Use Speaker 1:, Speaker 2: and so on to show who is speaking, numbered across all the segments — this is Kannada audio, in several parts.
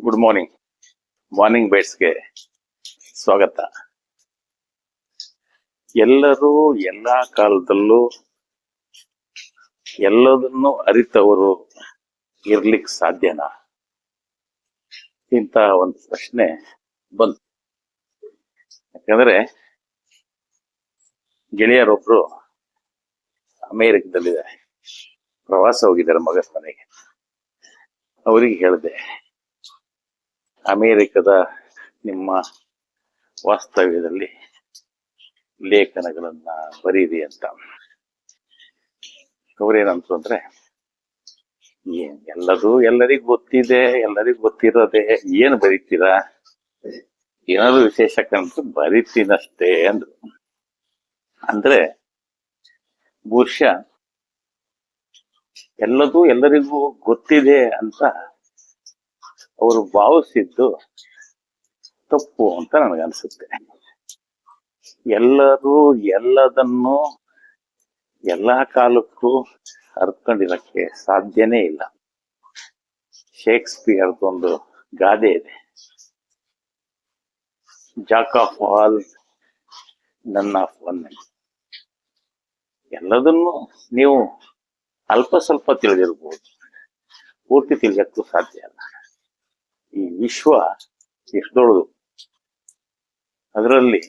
Speaker 1: ಗುಡ್ ಮಾರ್ನಿಂಗ್ ಮಾರ್ನಿಂಗ್ ಬೈಟ್ಸ್ಗೆ ಸ್ವಾಗತ. ಎಲ್ಲರೂ ಎಲ್ಲ ಕಾಲದಲ್ಲೂ ಎಲ್ಲದನ್ನು ಅರಿತವರು ಇರ್ಲಿಕ್ಕೆ ಸಾಧ್ಯನಾ? ಇಂತ ಒಂದು ಪ್ರಶ್ನೆ ಬಂತು. ಯಾಕಂದ್ರೆ ಗೆಳೆಯರೊಬ್ರು ಅಮೇರಿಕದಲ್ಲಿದ್ದಾರೆ. ಪ್ರವಾಸ ಹೋಗಿದ್ದಾರೆ ಮಗನ ಮನೆಗೆ. ಅವರಿಗೆ ಹೇಳಿದೆ ಅಮೇರಿಕದ ನಿಮ್ಮ ವಾಸ್ತವ್ಯದಲ್ಲಿ ಲೇಖನಗಳನ್ನ ಬರೀರಿ ಅಂತ. ಅವರೇನಂತು ಅಂದ್ರೆ ಎಲ್ಲದೂ ಎಲ್ಲರಿಗೂ ಗೊತ್ತಿದೆ, ಎಲ್ಲರಿಗೂ ಗೊತ್ತಿರೋದೆ, ಏನು ಬರೀತೀರಾ? ಏನಾದ್ರು ವಿಶೇಷ ಕಂಡ್ರು ಬರೀತೀನಷ್ಟೇ ಅಂದ್ರು. ಅಂದ್ರೆ, ಬಹುಶಃ ಎಲ್ಲದೂ ಎಲ್ಲರಿಗೂ ಗೊತ್ತಿದೆ ಅಂತ ಅವರು ಭಾವಿಸಿದ್ದು ತಪ್ಪು ಅಂತ ನನಗನ್ಸುತ್ತೆ. ಎಲ್ಲರೂ ಎಲ್ಲದನ್ನು ಎಲ್ಲಾ ಕಾಲಕ್ಕೂ ಅರ್ಕೊಂಡಿರಕ್ಕೆ ಸಾಧ್ಯನೇ ಇಲ್ಲ. ಶೇಕ್ಸ್ಪಿಯರ್ದೊಂದು ಗಾದೆ ಇದೆ. Jack of all, none of one. ಎಲ್ಲದನ್ನು ನೀವು ಅಲ್ಪ ಸ್ವಲ್ಪ ತಿಳಿದಿರ್ಬೋದು. ಪೂರ್ತಿ ತಿಳಿಯಕ್ಕೂ ಸಾಧ್ಯ ಅಲ್ಲ. ಈ ವಿಶ್ವ ಎಷ್ಟು ದೊಡ್ಡದು ಅದರಲ್ಲಿ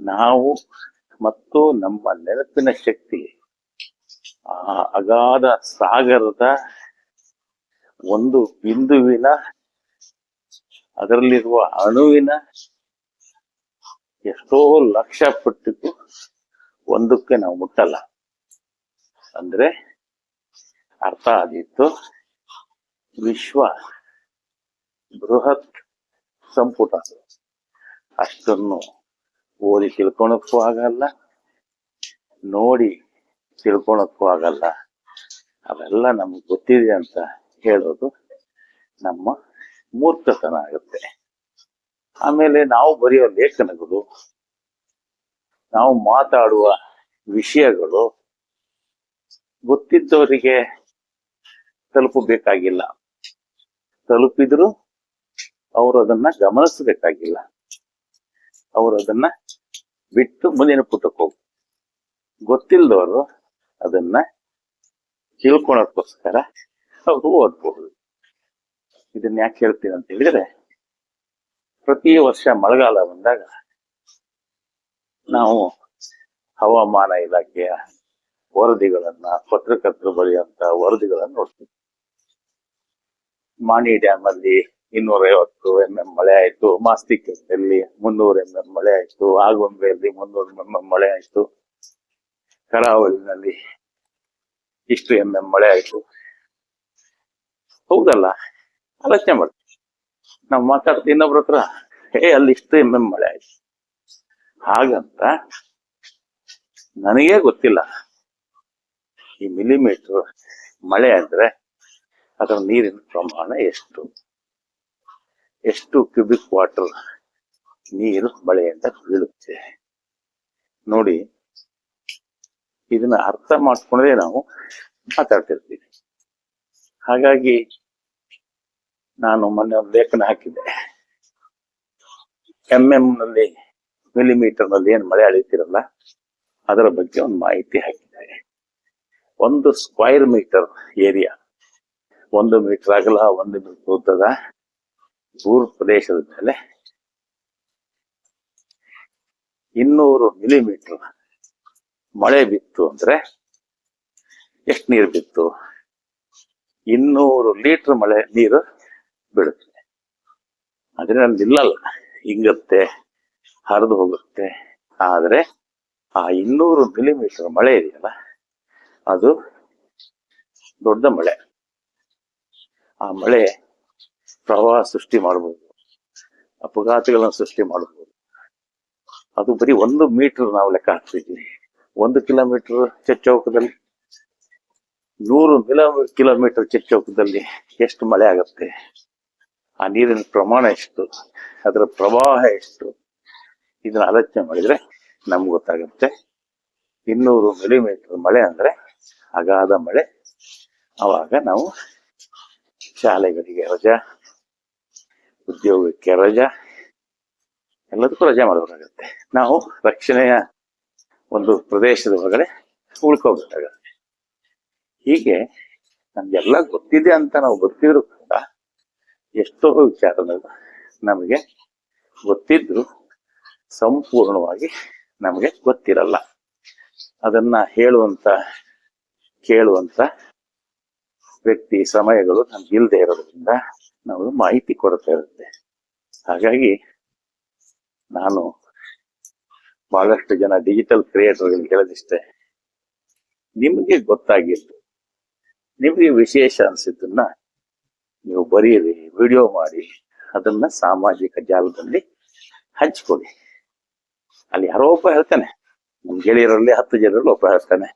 Speaker 1: ನಾವು ಮತ್ತು ನಮ್ಮ ನೆನಪಿನ ಶಕ್ತಿ, ಆ ಅಗಾಧ ಸಾಗರದ ಒಂದು ಬಿಂದುವಿನ, ಅದರಲ್ಲಿರುವ ಅಣುವಿನ ಎಷ್ಟೋ ಲಕ್ಷ ಪಟ್ಟಿದ್ದು ಒಂದಕ್ಕೆ ನಾವು ಮುಟ್ಟಲ್ಲ. ಅಂದ್ರೆ ಅರ್ಥ ಆದಿತ್ತು ವಿಶ್ವ ಬೃಹತ್ ಸಂಪುಟ. ಅಷ್ಟನ್ನು ಓದಿ ತಿಳ್ಕೊಳಕ್ಕೂ ಆಗಲ್ಲ, ನೋಡಿ ತಿಳ್ಕೊಳಕ್ಕೂ ಆಗಲ್ಲ. ಅವೆಲ್ಲ ನಮ್ಗೆ ಗೊತ್ತಿದೆ ಅಂತ ಹೇಳೋದು ನಮ್ಮ ಮೂರ್ಖತನ ಆಗುತ್ತೆ. ಆಮೇಲೆ ನಾವು ಬರೆಯೋ ಲೇಖನಗಳು, ನಾವು ಮಾತಾಡುವ ವಿಷಯಗಳು ಗೊತ್ತಿದ್ದವರಿಗೆ ತಲುಪಬೇಕಾಗಿಲ್ಲ. ತಲುಪಿದ್ರು ಅವರು ಅದನ್ನ ಗಮನಿಸಬೇಕಾಗಿಲ್ಲ. ಅವರು ಅದನ್ನ ಬಿಟ್ಟು ಮುಂದಿನ ಪುಟಕ್ಕೆ ಹೋಗಿ ಗೊತ್ತಿಲ್ಲದವರು ಅದನ್ನ ತಿಳ್ಕೊಳಕ್ಕೋಸ್ಕರ ಅವರು ಓದ್ಬಹುದು ಇದನ್ನ ಯಾಕೆ ಹೇಳ್ತೀನಿ ಅಂತ ಹೇಳಿದ್ರೆ, ಪ್ರತಿ ವರ್ಷ ಮಳೆಗಾಲ ಬಂದಾಗ ನಾವು ಹವಾಮಾನ ಇಲಾಖೆಯ ವರದಿಗಳನ್ನ, ಪತ್ರಕರ್ತರು ಬರೆಯುವಂತ ವರದಿಗಳನ್ನ ನೋಡ್ತೀವಿ. ಮಾಣಿ ಡ್ಯಾಮ್ ಅಲ್ಲಿ ಇನ್ನೂರ ಐವತ್ತು ಎಂ ಎಂ ಮಳೆ ಆಯ್ತು. ಮಾಸ್ತಿಕಲ್ಲಿ ಮುನ್ನೂರ ಎಂ ಎಂ ಮಳೆ ಆಯ್ತು. ಆಗುಂಬೆಯಲ್ಲಿ ಮುನ್ನೂರ ಎಂ ಎಂ ಮಳೆ ಆಯ್ತು. ಕರಾವಳಿನಲ್ಲಿ ಇಷ್ಟು ಎಂ ಎಂ ಮಳೆ ಆಯ್ತು. ಹೌದಲ್ಲ? ಆಲೋಚನೆ ಮಾಡ್ತೀವಿ ನಾವು ಮಾತಾಡ್ತೀವಿ. ಇನ್ನೊಬ್ರ ಹತ್ರ, ಏ, ಅಲ್ಲಿ ಇಷ್ಟು ಎಂ ಎಂ ಮಳೆ ಆಯ್ತು. ಹಾಗಂತ ನನಗೇ ಗೊತ್ತಿಲ್ಲ. ಈ ಮಿಲಿಮೀಟರ್ ಮಳೆ ಅಂದ್ರೆ ಅದರ ನೀರಿನ ಪ್ರಮಾಣ ಎಷ್ಟು? ಎಷ್ಟು ಕ್ಯೂಬಿಕ್ ವಾಟರ್ ನೀರು ಮಳೆಯಿಂದ ಬೀಳುತ್ತೆ? ನೋಡಿ, ಇದನ್ನ ಅರ್ಥ ಮಾಡ್ಕೊಂಡ್ರೆ ನಾವು ಮಾತಾಡ್ತಿರ್ತೀವಿ. ಹಾಗಾಗಿ ನಾನು ಮೊನ್ನೆ ಒಂದು ಲೇಖನ ಹಾಕಿದ್ದೆ. ಎಂ ಎಂ ನಲ್ಲಿ ಮಿಲಿಮೀಟರ್ನಲ್ಲಿ ಏನು ಮಳೆ ಅಳಿತಿರಲ್ಲ, ಅದರ ಬಗ್ಗೆ ಒಂದು ಮಾಹಿತಿ ಹಾಕಿದ್ದಾರೆ ಒಂದು ಸ್ಕ್ವೈರ್ ಮೀಟರ್ ಏರಿಯಾ ಒಂದು ಮೀಟರ್ ಅಗಲ ಒಂದು ಮೀಟರ್ ಉದ್ದದ ದೂರ ಪ್ರದೇಶದ ಮೇಲೆ ಇನ್ನೂರು ಮಿಲಿಮೀಟರ್ ಮಳೆ ಬಿತ್ತು ಅಂದ್ರೆ ಎಷ್ಟು ನೀರು ಬಿತ್ತು? ಇನ್ನೂರು ಲೀಟರ್ ಮಳೆ ನೀರು ಬೀಳುತ್ತೆ. ನನ್ ನಿಲ್ಲಲ್ಲ ಹಿಂಗತ್ತೆ, ಹರಿದು ಹೋಗುತ್ತೆ. ಆದರೆ ಆ ಇನ್ನೂರು ಮಿಲಿಮೀಟರ್ ಮಳೆ ಇದೆಯಲ್ಲ, ಅದು ದೊಡ್ಡ ಮಳೆ. ಆ ಮಳೆ ಪ್ರವಾಹ ಸೃಷ್ಟಿ ಮಾಡಬಹುದು ಅಪಘಾತಗಳನ್ನು ಸೃಷ್ಟಿ ಮಾಡಬಹುದು ಅದು ಬರೀ ಒಂದು ಮೀಟರ್ ನಾವು ಲೆಕ್ಕ ಹಾಕ್ತಿದ್ವಿ ಒಂದು ಕಿಲೋಮೀಟರ್ ಚಚ್ಚೌಕದಲ್ಲಿ, ನೂರು ಮಿಲೋ, ಕಿಲೋಮೀಟರ್ ಚಚ್ಚೌಕದಲ್ಲಿ ಎಷ್ಟು ಮಳೆ ಆಗುತ್ತೆ? ಆ ನೀರಿನ ಪ್ರಮಾಣ ಎಷ್ಟು? ಅದರ ಪ್ರವಾಹ ಎಷ್ಟು? ಇದನ್ನ ಆಲೋಚನೆ ಮಾಡಿದ್ರೆ ನಮ್ಗೆ ಗೊತ್ತಾಗುತ್ತೆ. ಇನ್ನೂರು ಮಿಲಿಮೀಟರ್ ಮಳೆ ಅಂದ್ರೆ ಅಗಾಧ ಮಳೆ. ಅವಾಗ ನಾವು ಶಾಲೆಗಳಿಗೆ ರಜಾ, ಉದ್ಯೋಗಕ್ಕೆ ರಜಾ, ಎಲ್ಲದಕ್ಕೂ ರಜಾ ಮಾಡಬೇಕಾಗತ್ತೆ ನಾವು ರಕ್ಷಣೆಯ ಒಂದು ಪ್ರದೇಶದ ಒಳಗಡೆ ಉಳ್ಕೋಬೇಕಾಗತ್ತೆ. ಹೀಗೆ ನಮ್ಗೆಲ್ಲ ಗೊತ್ತಿದೆ ಅಂತ ನಾವು ಗೊತ್ತಿದ್ರು ಕೂಡ ಎಷ್ಟೋ ವಿಚಾರಗಳು ನಮಗೆ ಗೊತ್ತಿದ್ರು ಸಂಪೂರ್ಣವಾಗಿ ನಮಗೆ ಗೊತ್ತಿರಲ್ಲ. ಅದನ್ನ ಹೇಳುವಂತ, ಕೇಳುವಂತ ವ್ಯಕ್ತಿ ಸಮಯಗಳು ನಮ್ಗೆ ಇಲ್ಲದೆ ಇರೋದ್ರಿಂದ ನಾವು ಮಾಹಿತಿ ಕೊರತೆ ಇರುತ್ತೆ. ಹಾಗಾಗಿ ನಾನು ಬಹಳಷ್ಟು ಜನ ಡಿಜಿಟಲ್ ಕ್ರಿಯೇಟರ್ಗಳಿಗೆ ಕೇಳದಿಷ್ಟೆ ನಿಮಗೆ ಗೊತ್ತಾಗಿದ್ದು, ನಿಮಗೆ ವಿಶೇಷ ಅನ್ಸಿದ್ದನ್ನ ನೀವು ಬರೀರಿ ವಿಡಿಯೋ ಮಾಡಿ, ಅದನ್ನ ಸಾಮಾಜಿಕ ಜಾಲದಲ್ಲಿ ಹಂಚ್ಕೊಡಿ ಅಲ್ಲಿ ಯಾರೋ ಒಬ್ಬ ಹೇಳ್ತಾನೆ, ನಮ್ ಗೆಳೆಯರಲ್ಲಿ ಹತ್ತು ಜನರಲ್ಲಿ ಒಬ್ಬ ಹೇಳ್ತಾನೆ,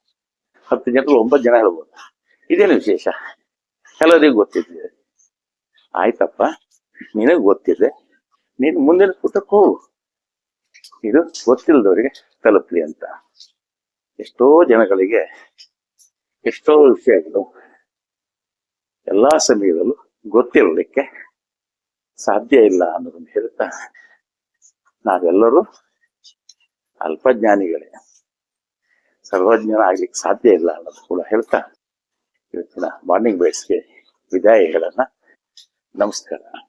Speaker 1: ಹತ್ತು ಜನರಲ್ಲಿ ಒಂಬತ್ತು ಜನ ಹೇಳ್ಬೋದು. ಇದೇನು ವಿಶೇಷ? ಎಲ್ಲರಿಗೂ ಗೊತ್ತಿದೆ. ಆಯ್ತಪ್ಪ, ನಿನಗ್ ಗೊತ್ತಿದೆ. ನೀನು ಮುಂದಿನ ಪುಟಕ್ಕೆ ಹೋಗು. ಇದು ಗೊತ್ತಿಲ್ಲದವರಿಗೆ ತಲುಪಲಿ ಅಂತ. ಎಷ್ಟೋ ಜನಗಳಿಗೆ ಎಷ್ಟೋ ವಿಷಯಗಳು ಎಲ್ಲಾ ಸಮಯದಲ್ಲೂ ಗೊತ್ತಿರಲಿಕ್ಕೆ ಸಾಧ್ಯ ಇಲ್ಲ ಅನ್ನೋದನ್ನು ಹೇಳ್ತಾ ನಾವೆಲ್ಲರೂ ಅಲ್ಪಜ್ಞಾನಿಗಳೇ. ಸರ್ವಜ್ಞನ ಆಗ್ಲಿಕ್ಕೆ ಸಾಧ್ಯ ಇಲ್ಲ ಅನ್ನೋದು ಕೂಡ ಹೇಳ್ತಾ ಇವತ್ತಿನ ಮಾರ್ನಿಂಗ್ ಬೇಸ್ಗೆ ವಿದಾಯಗಳನ್ನ ನಮಸ್ಕಾರ.